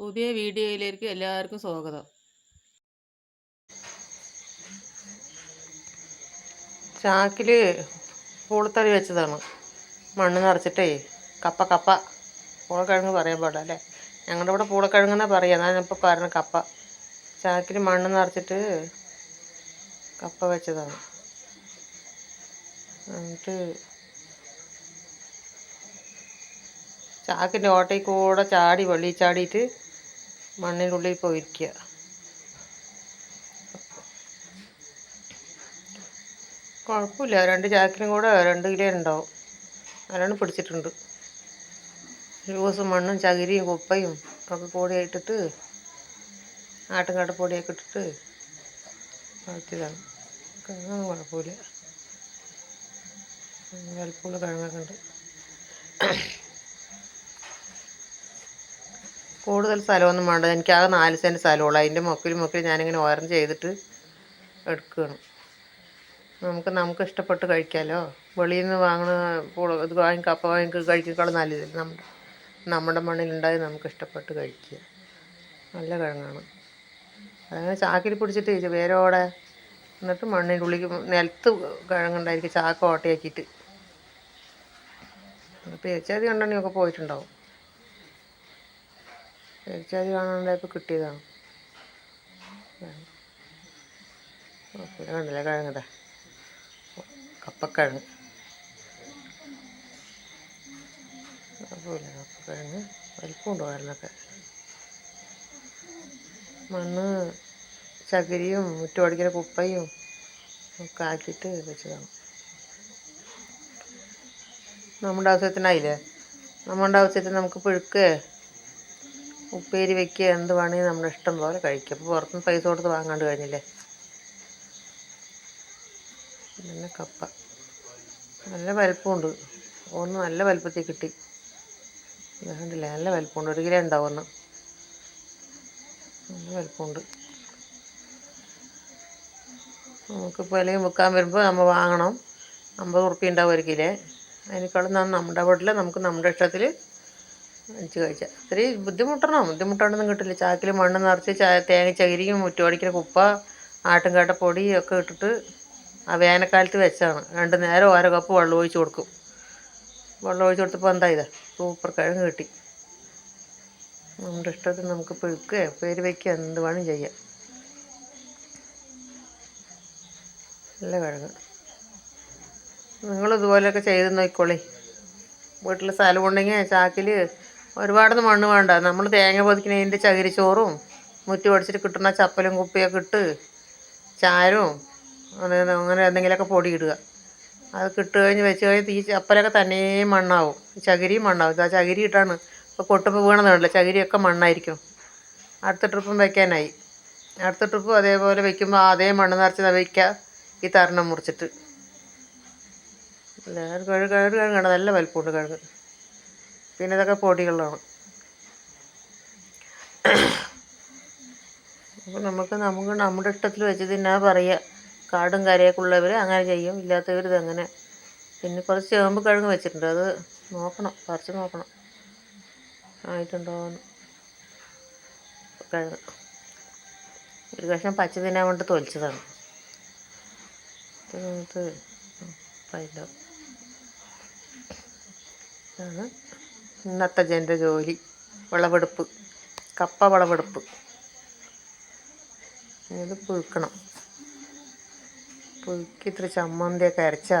പുതിയ വീഡിയോയിലേക്ക് എല്ലാവർക്കും സ്വാഗതം. ചാക്കിൽ പൂളത്തറി വെച്ചതാണ്. മണ്ണ് നിറച്ചിട്ടേ കപ്പ കപ്പ. പൂളക്കിഴങ്ങ് പറയാൻ പാടില്ല അല്ലേ? ഞങ്ങളുടെ ഇവിടെ പൂളക്കിഴങ്ങെന്നാ പറയാം. അതാണ് ഇപ്പോൾ പറഞ്ഞ കപ്പ. ചാക്കിൽ മണ്ണ് നിറച്ചിട്ട് കപ്പ വെച്ചതാണ്. എന്നിട്ട് ചാക്കിന്റെ ഓട്ടയിൽ കൂടെ ചാടി വെള്ളി ചാടിയിട്ട് മണ്ണിനുള്ളിൽ പോയിരിക്കുക. കുഴപ്പമില്ല. രണ്ട് ചാക്കിനും കൂടെ രണ്ട് കിലോ ഉണ്ടാവും. നല്ലോണം പിടിച്ചിട്ടുണ്ട്. ഒരു ദിവസം മണ്ണും ചകിരിയും കുപ്പയും ഒക്കെ കൂടി ഇട്ടിട്ട് ആട്ടുംകാട്ടപ്പൊടിയൊക്കെ ഇട്ടിട്ട് വളർത്തിയതാണ് കിഴങ്ങൊന്നും കുഴപ്പമില്ല. വലുപ്പമുള്ള കിഴങ്ങൊക്കെ ഉണ്ട്. കൂടുതൽ സ്ഥലമൊന്നും വേണ്ട. എനിക്കാകെ നാല് സെന്റ് സ്ഥലമുള്ളൂ. അതിന്റെ മൊക്കിൽ മൊക്കിൽ ഞാനിങ്ങനെ ഓരം ചെയ്തിട്ട് എടുക്കുകയാണ് നമുക്ക് നമുക്ക് ഇഷ്ടപ്പെട്ട് കഴിക്കാമല്ലോ വെളിയിൽ നിന്ന് പൂള ഇത് വാങ്ങി കപ്പ വാങ്ങി കഴിക്കുന്നേക്കാളും നല്ലത് നമ്മുടെ നമ്മുടെ മണ്ണിലുണ്ടായി നമുക്ക് ഇഷ്ടപ്പെട്ട് കഴിക്കുക. നല്ല കിഴങ്ങാണ്. അതങ്ങനെ ചാക്കിൽ പിടിച്ചിട്ട് വേരോടെ എന്നിട്ട് മണ്ണിന്റെ ഉള്ളിൽ നിലത്ത് കിഴങ്ങുണ്ടായിരിക്കും. ചാക്ക് ഓട്ടയാക്കിയിട്ട്. പേച്ചാതി കണ്ടെണ്ണിയൊക്കെ പോയിട്ടുണ്ടാവും. പേച്ചാതി കാണാണ്ടായപ്പോൾ കിട്ടിയതാണ് കണ്ടില്ലേ കിഴങ്ങതാ കപ്പക്കിഴങ്ങ്. കുഴപ്പമില്ല കപ്പക്കിഴങ്ങ് വലിപ്പമുണ്ട് വയറിനൊക്കെ മണ്ണ് ചകിരിയും മുറ്റുപടിക്കുന്ന കുപ്പയും ഒക്കെ ആക്കിയിട്ട് വെച്ചതാണ്. നമ്മുടെ ആവശ്യത്തിനായില്ലേ? നമ്മുടെ ആവശ്യത്തിന് നമുക്ക് പുഴുക്ക് ഉപ്പേരി വെക്കുക എന്ത് വേണമെങ്കിൽ നമ്മുടെ ഇഷ്ടം പോലെ കഴിക്കാം. അപ്പോൾ പുറത്തുനിന്ന് പൈസ കൊടുത്ത് വാങ്ങാണ്ട് കഴിഞ്ഞില്ലേ? പിന്നെ കപ്പ. നല്ല വലിപ്പമുണ്ട്. ഒന്ന് നല്ല വലിപ്പത്തിൽ കിട്ടി. കണ്ടില്ലേ? നല്ല വലിപ്പമുണ്ട്. ഒരു കിലോ ഉണ്ടാവും ഒന്ന്. നല്ല വലിപ്പമുണ്ട്. നമുക്കിപ്പോൾ അല്ലെങ്കിൽ വിൽക്കാൻ വരുമ്പോൾ നമ്മൾ വാങ്ങണം. അമ്പത് ഉറുപ്പ്യ ഉണ്ടാവും ഒരു കിലോ. അതിനേക്കാളും നമ്മുടെ വീട്ടിൽ നമുക്ക് നമ്മുടെ ഇഷ്ടത്തിൽ വെച്ച് കഴിച്ചാൽ ഇത്തിരി ബുദ്ധിമുട്ടണം. ബുദ്ധിമുട്ടൊന്നും കിട്ടില്ല. ചാക്കിൽ മണ്ണ് നിറച്ച് ചാ തേങ്ങ ചകിരിയും മുറ്റുപടിക്കുന്ന കുപ്പ ആട്ടുംകാട്ട പൊടി ഒക്കെ ഇട്ടിട്ട് ആ വേനൽക്കാലത്ത് വെച്ചാണ്. രണ്ട് നേരം ഓരോ കപ്പ് വെള്ളം ഒഴിച്ച് കൊടുക്കും. വെള്ളം ഒഴിച്ച് കൊടുത്തപ്പോൾ എന്താ ഇതാ? സൂപ്പർ കിഴങ്ങ് കിട്ടി. നമ്മുടെ ഇഷ്ടത്തിന് നമുക്ക് പുഴുക്കുകയോ പേര് വയ്ക്കുക എന്ത് വേണം ചെയ്യാം. നല്ല കിഴങ്ങ്. നിങ്ങളിതുപോലെയൊക്കെ ചെയ്ത് നോക്കിക്കോളി. വീട്ടിൽ സ്ഥലം ഉണ്ടെങ്കിൽ ചാക്കിൽ ഒരുപാടൊന്നും മണ്ണ് വേണ്ട. നമ്മൾ തേങ്ങ പൊതിക്കുന്നതിന്റെ ചകിരിച്ചോറും മുറ്റി പൊടിച്ചിട്ട് കിട്ടുന്ന ചപ്പലും കുപ്പിയൊക്കെ ഇട്ട് ചാരവും അങ്ങനെ എന്തെങ്കിലുമൊക്കെ പൊടി ഇടുക അത് കിട്ടുകഴിഞ്ഞ് വെച്ച് കഴിഞ്ഞ് ഈ ചപ്പലൊക്കെ തന്നെ മണ്ണാവും. ചകിരിയും മണ്ണാവും. ആ ചകിരി ഇട്ടാണ് ഇപ്പോൾ കൊട്ടുമ്പോൾ വീണതാണല്ലോ ചകിരിയൊക്കെ മണ്ണായിരിക്കും. അടുത്ത ട്രിപ്പും വയ്ക്കാനായി അടുത്ത ട്രിപ്പും അതേപോലെ വെക്കുമ്പോൾ അതേ മണ്ണ് നിറച്ച് വയ്ക്കുക ഈ തരണം മുറിച്ചിട്ട്. എല്ലാവരും കിഴങ്ങ് കഴുകണ്ട നല്ല വലിപ്പമുണ്ട് കഴുക് പിന്നെ ഇതൊക്കെ പൊടികളാണ്. അപ്പോൾ നമുക്ക് നമുക്ക് നമ്മുടെ ഇഷ്ടത്തിൽ വെച്ച് തിന്നാ പറയുക കാടും കരയൊക്കെ ഉള്ളവർ അങ്ങനെ ചെയ്യും. ഇല്ലാത്തവർ ഇതങ്ങനെ. പിന്നെ കുറച്ച് ചേമ്പ് കിഴങ്ങ് വെച്ചിട്ടുണ്ട്. അത് നോക്കണം. പറിച്ച് നോക്കണം. ആയിട്ടുണ്ടോയെന്ന് കിഴങ്ങ് ഒരു കഷ്ണം പച്ച തിന്നാൻ കൊണ്ട് തൊലിച്ചതാണ്. ഇത്. ഇതാണ്. ഇന്നത്തെ ജന്റെ ജോലി വിളവെടുപ്പ് കപ്പ വിളവെടുപ്പ്. ഇത് പുഴുക്കണം. പുഴുക്കി ഇത്ര ചമ്മന്തിയൊക്കെ അരച്ചാ.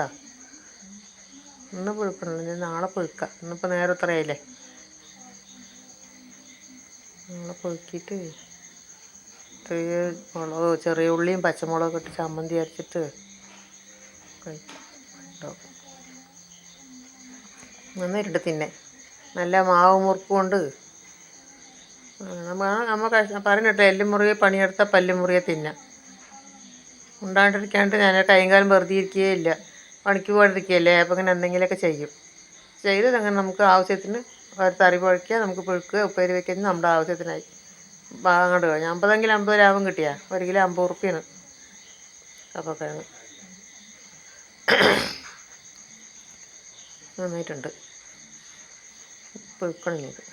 ഇന്ന് പുഴുക്കണല്ലോ ഇനി നാളെ പുഴുക്കാം. ഇന്നിപ്പോൾ നേരെ ഉത്രയല്ലേ നാളെ പുഴുക്കിയിട്ട് ചെറിയ മുളക് ചെറിയ ഉള്ളിയും പച്ചമുളകൊക്കെ ഇട്ട് ചമ്മന്തി അരച്ചിട്ട് കഴിക്കാം. നന്നായിട്ടുണ്ട് തിന്നെ. നല്ല മാവ് മുറുക്കുമുണ്ട്. നമ്മൾ നമ്മ പറഞ്ഞിട്ട് പറഞ്ഞിട്ട് എല്ലുമുറിയെ പണിയെടുത്ത പല്ലും മുറിയെ തിന്നാം ഉണ്ടാണ്ടിരിക്കാണ്ട് ഞാൻ കൈകാലം വെറുതെ വെറുതെ ഇരിക്കുകയില്ല പണിക്ക് പോകാണ്ടിരിക്കുകയല്ലേ അപ്പോൾ ഇങ്ങനെ എന്തെങ്കിലുമൊക്കെ ചെയ്യും. ചെയ്തത് അങ്ങനെ നമുക്ക് ആവശ്യത്തിന് ഒരു തറി പൊഴിക്കുക നമുക്ക് പുഴുക്കുക ഉപ്പേരി വയ്ക്കുന്നത് നമ്മുടെ ആവശ്യത്തിനായി. അങ്ങോട്ട് കഴിഞ്ഞ അമ്പതെങ്കിലും അമ്പത് ലാഭം കിട്ടിയാ. ഒരു കിലോ അമ്പത് ഉറുപ്പ്യാണ്. കപ്പക്കിഴങ്ങ്. നന്നായിട്ടുണ്ട്. പുഴുക്കണില്ല ഇത്